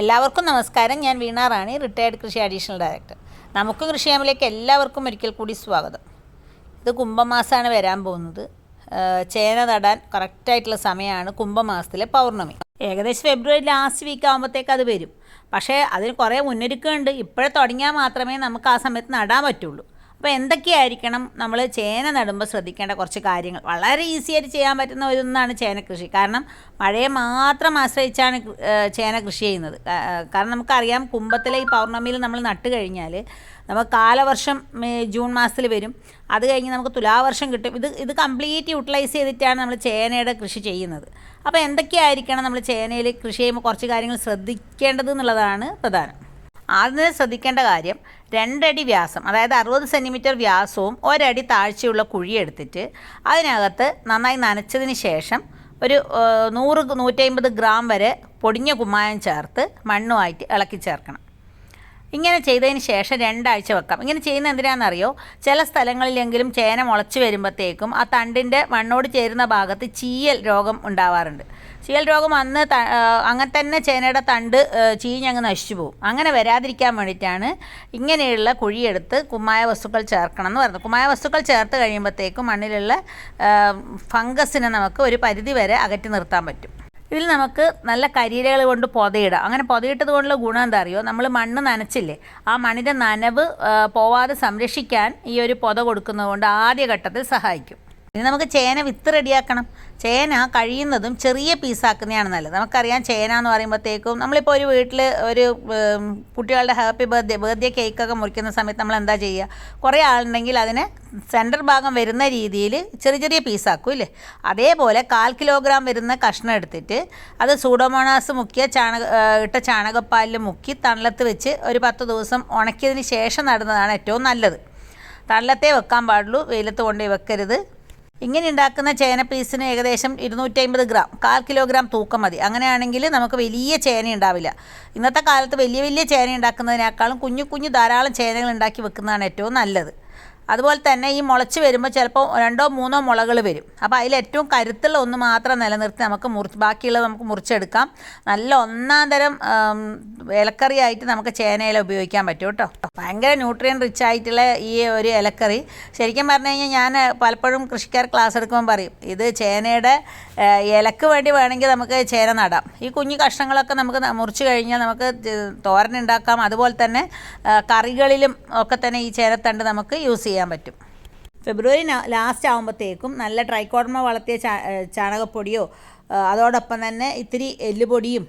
എല്ലാവർക്കും നമസ്കാരം. ഞാൻ വീണ റാണി റിട്ടയർഡ് കൃഷി അഡീഷണൽ ഡയറക്ടർ നമുക്ക് കൃഷിയാമിലേക്ക് എല്ലാവർക്കും ഒരിക്കൽ കൂടി സ്വാഗതം. ഇത് കുംഭമാസമാണ് വരാൻ പോകുന്നത്. ചേന നടാൻ കറക്റ്റായിട്ടുള്ള സമയമാണ് കുംഭമാസത്തിലെ പൗർണമി. ഏകദേശം ഫെബ്രുവരി ലാസ്റ്റ് വീക്ക് ആകുമ്പോഴത്തേക്ക് അത് വരും. പക്ഷേ അതിന് കുറേ മുന്നൊരുക്കമുണ്ട്. ഇപ്പോഴേ തുടങ്ങിയാൽ മാത്രമേ നമുക്ക് ആ സമയത്ത് നടാൻ പറ്റുള്ളൂ. അപ്പോൾ എന്തൊക്കെയായിരിക്കണം? നമ്മൾ ചേന നടുമ്പോൾ ശ്രദ്ധിക്കേണ്ട കുറച്ച് കാര്യങ്ങൾ. വളരെ ഈസി ആയിട്ട് ചെയ്യാൻ പറ്റുന്ന ഒന്നാണ് ചേന കൃഷി. കാരണം മഴയെ മാത്രം ആശ്രയിച്ചാണ് ചേന കൃഷി ചെയ്യുന്നത്. കാരണം നമുക്കറിയാം കുംഭത്തിലെ ഈ പൗർണമിയിൽ നമ്മൾ നട്ട് കഴിഞ്ഞാൽ നമുക്ക് കാലവർഷം ജൂൺ മാസത്തിൽ വരും. അത് കഴിഞ്ഞ് നമുക്ക് തുലാവർഷം കിട്ടും. ഇത് ഇത് കംപ്ലീറ്റ് യൂട്ടിലൈസ് ചെയ്തിട്ടാണ് നമ്മൾ ചേനയുടെ കൃഷി ചെയ്യുന്നത്. അപ്പോൾ എന്തൊക്കെയായിരിക്കണം നമ്മൾ ചേനയിൽ കൃഷി ചെയ്യുമ്പോൾ കുറച്ച് കാര്യങ്ങൾ ശ്രദ്ധിക്കേണ്ടത് എന്നുള്ളതാണ് പ്രധാനം. ആദ്യം ശ്രദ്ധിക്കേണ്ട കാര്യം രണ്ടടി വ്യാസം അതായത് അറുപത് സെന്റിമീറ്റർ വ്യാസവും ഒരടി താഴ്ചയുള്ള കുഴി എടുത്തിട്ട് അതിനകത്ത് നന്നായി നനച്ചതിന് ശേഷം ഒരു നൂറ് നൂറ്റമ്പത് ഗ്രാം വരെ പൊടിഞ്ഞ കുമ്മായം ചേർത്ത് മണ്ണുമായിട്ട് ഇളക്കി ചേർക്കണം. ഇങ്ങനെ ചെയ്തതിന് ശേഷം രണ്ടാഴ്ച വെക്കാം. ഇങ്ങനെ ചെയ്യുന്ന എന്തിനാണെന്നറിയോ? ചില സ്ഥലങ്ങളിലെങ്കിലും ചേന മുളച്ച് വരുമ്പോഴത്തേക്കും ആ തണ്ടിന്റെ മണ്ണോട് ചേരുന്ന ഭാഗത്ത് ചീയൽ രോഗം ഉണ്ടാവാറുണ്ട്. ചീയൽ രോഗം വന്ന് അങ്ങനെ തന്നെ ചേനയുടെ തണ്ട് ചീഞ്ഞങ്ങ് നശിച്ചു പോകും. അങ്ങനെ വരാതിരിക്കാൻ വേണ്ടിയിട്ടാണ് ഇങ്ങനെയുള്ള കുഴിയെടുത്ത് കുമ്മായ വസ്തുക്കൾ ചേർക്കണം എന്ന് പറയുന്നത് കുമ്മായ വസ്തുക്കൾ ചേർത്ത് കഴിയുമ്പോഴത്തേക്കും മണ്ണിലുള്ള ഫംഗസിനെ നമുക്ക് ഒരു പരിധി വരെ അകറ്റി നിർത്താൻ പറ്റും. ഇതിൽ നമുക്ക് നല്ല കരിയിലകൾ കൊണ്ട് പൊതയിടാം അങ്ങനെ പൊതയിട്ടത് കൊണ്ടുള്ള ഗുണം എന്താ അറിയോ? നമ്മൾ മണ്ണ് നനച്ചില്ലേ? ആ മണ്ണിന്റെ നനവ് പോവാതെ സംരക്ഷിക്കാൻ ഈ ഒരു പൊത കൊടുക്കുന്നതുകൊണ്ട് ആദ്യഘട്ടത്തിൽ സഹായിക്കും. ഇനി നമുക്ക് ചേന വിത്ത് റെഡിയാക്കണം. ചേന കഴിയുന്നതും ചെറിയ പീസാക്കുന്നതാണ് നല്ലത്. നമുക്കറിയാം ചേന എന്ന് പറയുമ്പോഴത്തേക്കും നമ്മളിപ്പോൾ ഒരു വീട്ടിൽ ഒരു കുട്ടികളുടെ ഹാപ്പി ബർത്ത്ഡേ ബർത്ത്ഡേ കേക്കൊക്കെ മുറിക്കുന്ന സമയത്ത് നമ്മൾ എന്താ ചെയ്യുക? കുറേ ആളുണ്ടെങ്കിൽ അതിന് സെന്റർ ഭാഗം വരുന്ന രീതിയിൽ ചെറിയ ചെറിയ പീസാക്കും ഇല്ലേ? അതേപോലെ കാൽ കിലോഗ്രാം വരുന്ന കഷ്ണം എടുത്തിട്ട് അത് സൂഡോമോണാസ് മുക്കിയ ചാണക ഇട്ട ചാണകപ്പാലിൽ മുക്കി തണലത്ത് വെച്ച് ഒരു പത്ത് ദിവസം ഉണക്കിയതിന് ശേഷം നടുന്നതാണ് ഏറ്റവും നല്ലത്. തണലത്തേ വെക്കാൻ പാടുള്ളൂ. വെയിലത്ത് കൊണ്ടുപോയി വെക്കരുത്. ഇങ്ങനെ ഉണ്ടാക്കുന്ന ചേന പീസിന് ഏകദേശം ഇരുന്നൂറ്റമ്പത് ഗ്രാം കാൽ കിലോഗ്രാം തൂക്കം മതി. അങ്ങനെയാണെങ്കിൽ നമുക്ക് വലിയ ചേന ഉണ്ടാവില്ല. ഇന്നത്തെ കാലത്ത് വലിയ വലിയ ചേന ഉണ്ടാക്കുന്നതിനേക്കാളും കുഞ്ഞു കുഞ്ഞു ധാരാളം ചേനകൾ ഉണ്ടാക്കി വെക്കുന്നതാണ് ഏറ്റവും നല്ലത്. അതുപോലെ തന്നെ ഈ മുളച്ച് വരുമ്പോൾ ചിലപ്പോൾ രണ്ടോ മൂന്നോ മുളകൾ വരും. അപ്പോൾ അതിൽ ഏറ്റവും കരുത്തുള്ള ഒന്ന് മാത്രം നിലനിർത്തി നമുക്ക് മുറിച്ച് ബാക്കിയുള്ളത് നമുക്ക് മുറിച്ചെടുക്കാം. നല്ല ഒന്നാം തരം ഇലക്കറിയായിട്ട് നമുക്ക് ചേനയില ഉപയോഗിക്കാൻ പറ്റും കേട്ടോ. ഭയങ്കര ന്യൂട്രിയൻ റിച്ച് ആയിട്ടുള്ള ഈ ഒരു ഇലക്കറി ശരിക്കും പറഞ്ഞു കഴിഞ്ഞാൽ ഞാൻ പലപ്പോഴും കൃഷിക്കാർ ക്ലാസ് എടുക്കുമ്പോൾ പറയും ഇത് ചേനയുടെ ഇലക്ക് വേണ്ടി വേണമെങ്കിൽ നമുക്ക് ചേന നടാം. ഈ കുഞ്ഞു കഷ്ണങ്ങളൊക്കെ നമുക്ക് മുറിച്ച് കഴിഞ്ഞാൽ നമുക്ക് തോരനുണ്ടാക്കാം അതുപോലെ തന്നെ കറികളിലും ഒക്കെ തന്നെ ഈ ചേനത്തണ്ട് നമുക്ക് യൂസ് ചെയ്യാൻ പറ്റും. ഫെബ്രുവരി ലാസ്റ്റ് ആകുമ്പോഴത്തേക്കും നല്ല ട്രൈക്കോഡർമ വളർത്തിയ ചാണകപ്പൊടിയോ അതോടൊപ്പം തന്നെ ഇത്തിരി എല്ലുപൊടിയും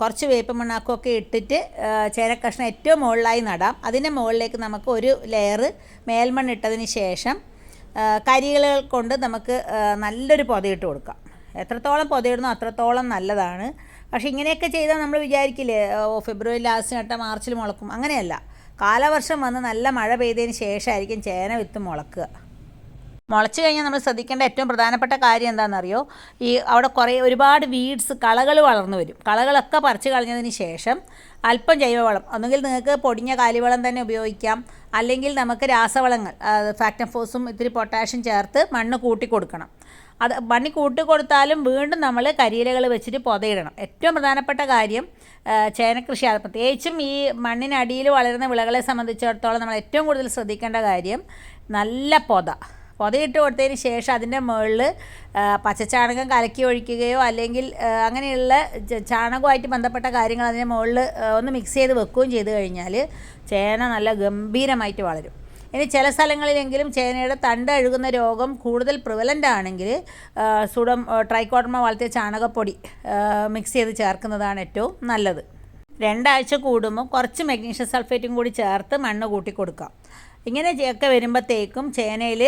കുറച്ച് വേപ്പ് മണ്ണാക്കൊക്കെ ഇട്ടിട്ട് ചേനക്കഷ്ണം ഏറ്റവും മുകളിലായി നടാം. അതിന്റെ മുകളിലേക്ക് നമുക്ക് ഒരു ലെയർ മേൽമണ്ണിട്ടതിന് ശേഷം കരികൾ കൊണ്ട് നമുക്ക് നല്ലൊരു പൊതയിട്ട് കൊടുക്കാം. എത്രത്തോളം പൊതയിടുന്നോ അത്രത്തോളം നല്ലതാണ്. പക്ഷേ ഇങ്ങനെയൊക്കെ ചെയ്താൽ നമ്മൾ വിചാരിക്കില്ലേ ഓ ഫെബ്രുവരി ലാസ്റ്റ് ഘട്ടം മാർച്ചിൽ മുളക്കും അങ്ങനെയല്ല. കാലവർഷം വന്ന് നല്ല മഴ പെയ്തതിന് ശേഷമായിരിക്കും ചേന വിത്ത് മുളക്കുക. മുളച്ചു കഴിഞ്ഞാൽ നമ്മൾ ശ്രദ്ധിക്കേണ്ട ഏറ്റവും പ്രധാനപ്പെട്ട കാര്യം എന്താണെന്നറിയോ? ഈ അവിടെ കുറേ ഒരുപാട് വീഡ്സ് കളകൾ വളർന്നു വരും. കളകളൊക്കെ പറിച്ചു കളഞ്ഞതിന് ശേഷം അല്പം ജൈവവളം ഒന്നുകിൽ നിങ്ങൾക്ക് പൊടിഞ്ഞ കാലിവളം തന്നെ ഉപയോഗിക്കാം. അല്ലെങ്കിൽ നമുക്ക് രാസവളങ്ങൾ ഫാക്ടംഫോസും ഇത്തിരി പൊട്ടാഷ്യം ചേർത്ത് മണ്ണ് കൂട്ടി കൊടുക്കണം. അത് കൂട്ടി കൊടുത്താലും വീണ്ടും നമ്മൾ കരിയിലകൾ വെച്ചിട്ട് പുതയിടണം. ഏറ്റവും പ്രധാനപ്പെട്ട കാര്യം ചേനക്കൃഷി അത് പ്രത്യേകിച്ചും ഈ മണ്ണിനടിയിൽ വളരുന്ന വിളകളെ സംബന്ധിച്ചിടത്തോളം നമ്മൾ ഏറ്റവും കൂടുതൽ ശ്രദ്ധിക്കേണ്ട കാര്യം നല്ല പൊത. പൊതയിട്ട് കൊടുത്തതിന് ശേഷം അതിന്റെ മുകളിൽ പച്ചച്ചാണകം കലക്കി ഒഴിക്കുകയോ അല്ലെങ്കിൽ അങ്ങനെയുള്ള ചാണകവുമായിട്ട് ബന്ധപ്പെട്ട കാര്യങ്ങൾ അതിന്റെ മുകളിൽ ഒന്ന് മിക്സ് ചെയ്ത് വെക്കുകയും ചെയ്തു കഴിഞ്ഞാൽ ചേന നല്ല ഗംഭീരമായിട്ട് വളരും. ഇനി ചില സ്ഥലങ്ങളിലെങ്കിലും ചേനയുടെ തണ്ട് അഴുകുന്ന രോഗം കൂടുതൽ പ്രിവലന്റ് ആണെങ്കിൽ സുഡം ട്രൈക്കോട്ടമ വളർത്തിയ ചാണകപ്പൊടി മിക്സ് ചെയ്ത് ചേർക്കുന്നതാണ് ഏറ്റവും നല്ലത്. രണ്ടാഴ്ച കൂടുമ്പോൾ കുറച്ച് മഗ്നീഷ്യം സൾഫേറ്റും കൂടി ചേർത്ത് മണ്ണ് കൂട്ടി കൊടുക്കാം ഇങ്ങനെ ഒക്കെ വരുമ്പോഴത്തേക്കും ചേനയിൽ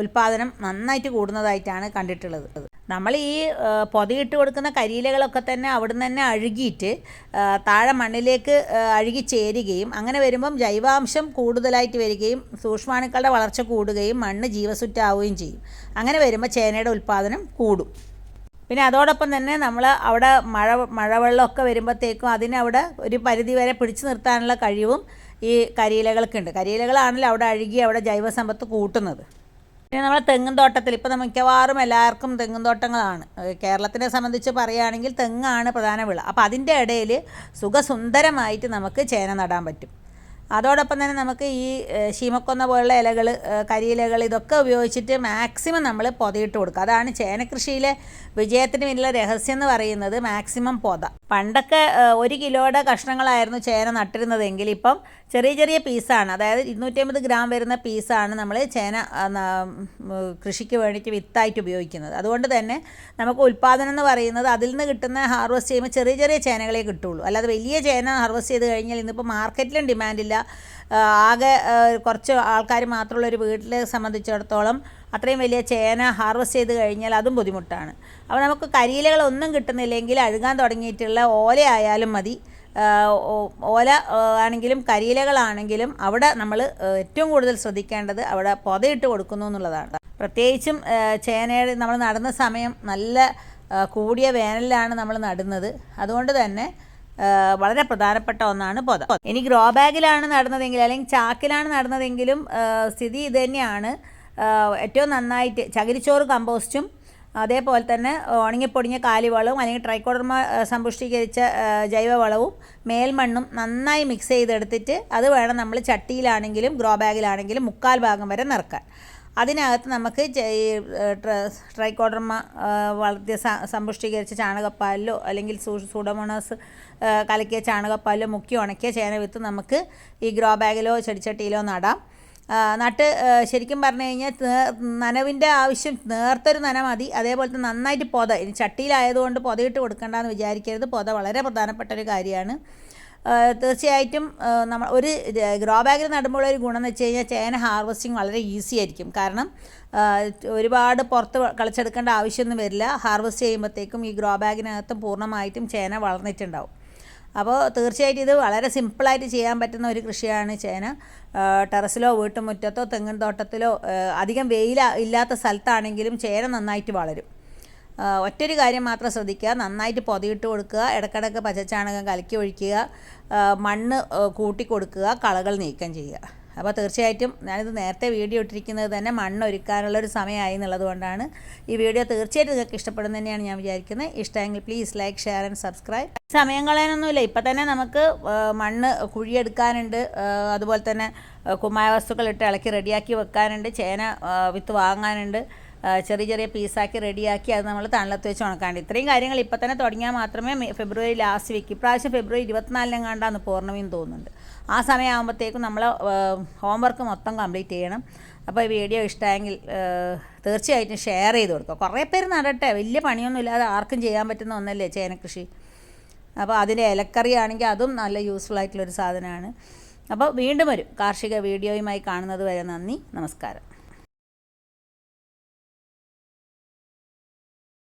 ഉൽപ്പാദനം നന്നായിട്ട് കൂടുന്നതായിട്ടാണ് കണ്ടിട്ടുള്ളത്. നമ്മൾ ഈ പൊതിയിട്ട് കൊടുക്കുന്ന കരിയിലകളൊക്കെ തന്നെ അവിടുന്ന് തന്നെ അഴുകിയിട്ട് താഴെ മണ്ണിലേക്ക് അഴുകി ചേരുകയും അങ്ങനെ വരുമ്പം ജൈവാംശം കൂടുതലായിട്ട് വരികയും സൂക്ഷ്മാണുക്കളുടെ വളർച്ച കൂടുകയും മണ്ണ് ജീവസുറ്റാവുകയും ചെയ്യും. അങ്ങനെ വരുമ്പോൾ ചേനയുടെ ഉൽപ്പാദനം കൂടും. പിന്നെ അതോടൊപ്പം തന്നെ നമ്മൾ അവിടെ മഴ മഴവെള്ളമൊക്കെ വരുമ്പോഴത്തേക്കും അതിനവിടെ ഒരു പരിധി വരെ പിടിച്ചു നിർത്താനുള്ള കഴിവും ഈ കരിയിലകൾക്കുണ്ട്. കരിയിലകളാണല്ലോ അവിടെ അഴുകി അവിടെ ജൈവസമ്പത്ത് കൂട്ടുന്നത്. പിന്നെ നമ്മുടെ തെങ്ങും തോട്ടത്തിൽ ഇപ്പോൾ മിക്കവാറും എല്ലാവർക്കും തെങ്ങും തോട്ടങ്ങളാണ്. കേരളത്തിനെ സംബന്ധിച്ച് പറയുകയാണെങ്കിൽ തെങ്ങാണ് പ്രധാന വിള. അപ്പോൾ അതിന്റെ ഇടയിൽ സുഖസുന്ദരമായിട്ട് നമുക്ക് ചേന നടാൻ പറ്റും. അതോടൊപ്പം തന്നെ നമുക്ക് ഈ ശീമക്കൊന്ന പോലുള്ള ഇലകൾ കരിയിലകൾ ഇതൊക്കെ ഉപയോഗിച്ചിട്ട് മാക്സിമം നമ്മൾ പൊതയിട്ട് കൊടുക്കുക അതാണ് ചേനക്കൃഷിയിലെ വിജയത്തിന് പിന്നിലെ രഹസ്യം എന്ന് പറയുന്നത് മാക്സിമം പൊത. പണ്ടൊക്കെ ഒരു കിലോയുടെ കഷ്ണങ്ങളായിരുന്നു ചേന നട്ടിരുന്നതെങ്കിൽ ഇപ്പം ചെറിയ ചെറിയ പീസാണ്. അതായത് ഇരുന്നൂറ്റമ്പത് ഗ്രാം വരുന്ന പീസാണ് നമ്മൾ ചേന കൃഷിക്ക് വേണ്ടിയിട്ട് വിത്തായിട്ട് ഉപയോഗിക്കുന്നത്. അതുകൊണ്ട് തന്നെ നമുക്ക് ഉൽപ്പാദനം എന്ന് പറയുന്നത് അതിൽ നിന്ന് കിട്ടുന്ന ഹാർവസ്റ്റ് ചെയ്യുമ്പോൾ ചെറിയ ചെറിയ ചേനകളെ കിട്ടുള്ളൂ അല്ലാതെ വലിയ ചേന ഹാർവസ്റ്റ് ചെയ്ത് കഴിഞ്ഞാൽ ഇന്നിപ്പോൾ മാർക്കറ്റിലും ഡിമാൻഡില്ല. ആകെ കുറച്ച് ആൾക്കാർ മാത്രമുള്ള ഒരു വീട്ടിലെ സംബന്ധിച്ചിടത്തോളം അത്രയും വലിയ ചേന ഹാർവസ്റ്റ് ചെയ്ത് കഴിഞ്ഞാൽ അതും ബുദ്ധിമുട്ടാണ്. അപ്പോൾ നമുക്ക് കരിയിലകളൊന്നും കിട്ടുന്നില്ലെങ്കിൽ അഴുകാൻ തുടങ്ങിയിട്ടുള്ള ഓലയായാലും മതി. ഓല ആണെങ്കിലും കരിയിലകളാണെങ്കിലും അവിടെ നമ്മൾ ഏറ്റവും കൂടുതൽ ശ്രദ്ധിക്കേണ്ടത് അവിടെ പൊതയിട്ട് കൊടുക്കുന്നു എന്നുള്ളതാണ്. പ്രത്യേകിച്ചും ചേനയുടെ നമ്മൾ നടുന്ന സമയം നല്ല കൂടിയ വേനലിലാണ് നമ്മൾ നടുന്നത്. അതുകൊണ്ട് തന്നെ വളരെ പ്രധാനപ്പെട്ട ഒന്നാണ് പൊത ഇനി ഗ്രോ ബാഗിലാണ് നടുന്നതെങ്കിൽ അല്ലെങ്കിൽ ചാക്കിലാണ് നടുന്നതെങ്കിലും സ്ഥിതി ഇത് തന്നെയാണ്. ഏറ്റവും നന്നായിട്ട് ചകിരിച്ചോറ് കമ്പോസ്റ്റും അതേപോലെ തന്നെ ഉണങ്ങിപ്പൊടിഞ്ഞ കാലിവളവും അല്ലെങ്കിൽ ട്രൈക്കോഡർമ സമ്പുഷ്ടീകരിച്ച ജൈവവളവും മേൽമണ്ണും നന്നായി മിക്സ് ചെയ്തെടുത്തിട്ട് അത് വേണം നമ്മൾ ചട്ടിയിലാണെങ്കിലും ഗ്രോ ബാഗിലാണെങ്കിലും മുക്കാൽ ഭാഗം വരെ നിറക്കാൻ. അതിനകത്ത് നമുക്ക് ട്രൈക്കോഡർമ വളർത്തിയ സമ്പുഷ്ടീകരിച്ച ചാണകപ്പാലിലോ അല്ലെങ്കിൽ സൂഡമോണോസ് കലക്കിയ ചാണകപ്പാലിലോ മുക്കി ഉണക്കിയ ചേന വിത്ത് നമുക്ക് ഈ ഗ്രോ ബാഗിലോ ചെടിച്ചട്ടിയിലോ നടാം. നട്ട് ശരിക്കും പറഞ്ഞു കഴിഞ്ഞാൽ നനവിന്റെ ആവശ്യം നേർത്തൊരു നന മതി. അതേപോലെ തന്നെ നന്നായിട്ട് പൊത ചട്ടിയിലായതുകൊണ്ട് പൊതയിട്ട് കൊടുക്കേണ്ടെന്ന് വിചാരിക്കരുത്. പൊത വളരെ പ്രധാനപ്പെട്ട ഒരു കാര്യമാണ്. തീർച്ചയായിട്ടും നമ്മൾ ഒരു ഗ്രോ ബാഗിൽ നടുമ്പോൾ ഒരു ഗുണം എന്ന് വെച്ച് കഴിഞ്ഞാൽ ചേന ഹാർവസ്റ്റിംഗ് വളരെ ഈസി ആയിരിക്കും. കാരണം ഒരുപാട് പുറത്ത് കളിച്ചെടുക്കേണ്ട ആവശ്യമൊന്നും വരില്ല. ഹാർവസ്റ്റ് ചെയ്യുമ്പോഴത്തേക്കും ഈ ഗ്രോ ബാഗിനകത്തും പൂർണമായിട്ടും ചേന വളർന്നിട്ടുണ്ടാവും. അപ്പോൾ തീർച്ചയായിട്ടും ഇത് വളരെ സിമ്പിളായിട്ട് ചെയ്യാൻ പറ്റുന്ന ഒരു കൃഷിയാണ് ചേന. ടെറസിലോ വീട്ടുമുറ്റത്തോ തെങ്ങിൻ തോട്ടത്തിലോ അധികം വെയിൽ ഇല്ലാത്ത സ്ഥലത്താണെങ്കിലും ചേന നന്നായിട്ട് വളരും. ഒറ്റൊരു കാര്യം മാത്രം ശ്രദ്ധിക്കുക. നന്നായിട്ട് പൊതിയിട്ട് കൊടുക്കുക. ഇടക്കിടക്ക് പച്ചച്ചാണകം കലക്കി ഒഴിക്കുക. മണ്ണ് കൂട്ടി കൊടുക്കുക. കളകൾ നീക്കം ചെയ്യുക. അപ്പോൾ തീർച്ചയായിട്ടും ഞാനിത് നേരത്തെ വീഡിയോ ഇട്ടിരിക്കുന്നത് തന്നെ മണ്ണ് ഒരുക്കാനുള്ള ഒരു സമയമായി എന്നുള്ളത് കൊണ്ടാണ് ഈ വീഡിയോ തീർച്ചയായിട്ടും നിങ്ങൾക്ക് ഇഷ്ടപ്പെടും തന്നെയാണ് ഞാൻ വിചാരിക്കുന്നത്. ഇഷ്ടമെങ്കിൽ please like share and subscribe സമയം കളയാനൊന്നുമില്ല. ഇപ്പം തന്നെ നമുക്ക് മണ്ണ് കുഴിയെടുക്കാനുണ്ട്. അതുപോലെ തന്നെ കുമ്മായ വസ്തുക്കൾ ഇട്ട് ഇളക്കി റെഡിയാക്കി വെക്കാനുണ്ട്. ചേന വിത്ത് വാങ്ങാനുണ്ട്. ചെറിയ ചെറിയ പീസാക്കി റെഡിയാക്കി അത് നമ്മൾ തണലത്ത് വെച്ച് ഉണക്കാണ്ട്. ഇത്രയും കാര്യങ്ങൾ ഇപ്പം തന്നെ തുടങ്ങിയാൽ മാത്രമേ ഫെബ്രുവരി ലാസ്റ്റ് വീക്ക് ഇപ്രാവശ്യം ഫെബ്രുവരി ഇരുപത്തിനാലിനും കണ്ടാന്ന് പൂർണമയും തോന്നുന്നുണ്ട്. ആ സമയമാകുമ്പോഴത്തേക്കും നമ്മൾ ഹോംവർക്ക് മൊത്തം കംപ്ലീറ്റ് ചെയ്യണം. അപ്പോൾ ഈ വീഡിയോ ഇഷ്ടമായെങ്കിൽ തീർച്ചയായിട്ടും ഷെയർ ചെയ്ത് കൊടുക്കുക. കുറേ പേര് നടട്ടെ. വലിയ പണിയൊന്നും ഇല്ലാതെ ആർക്കും ചെയ്യാൻ പറ്റുന്ന ഒന്നല്ലേ ചേനക്കൃഷി? അപ്പോൾ അതിന്റെ ഇലക്കറി ആണെങ്കിൽ അതും നല്ല യൂസ്ഫുൾ ആയിട്ടുള്ളൊരു സാധനമാണ്. അപ്പോൾ വീണ്ടും വരും. കാർഷിക വീഡിയോയുമായി കാണുന്നത് വരെ നന്ദി. നമസ്കാരം.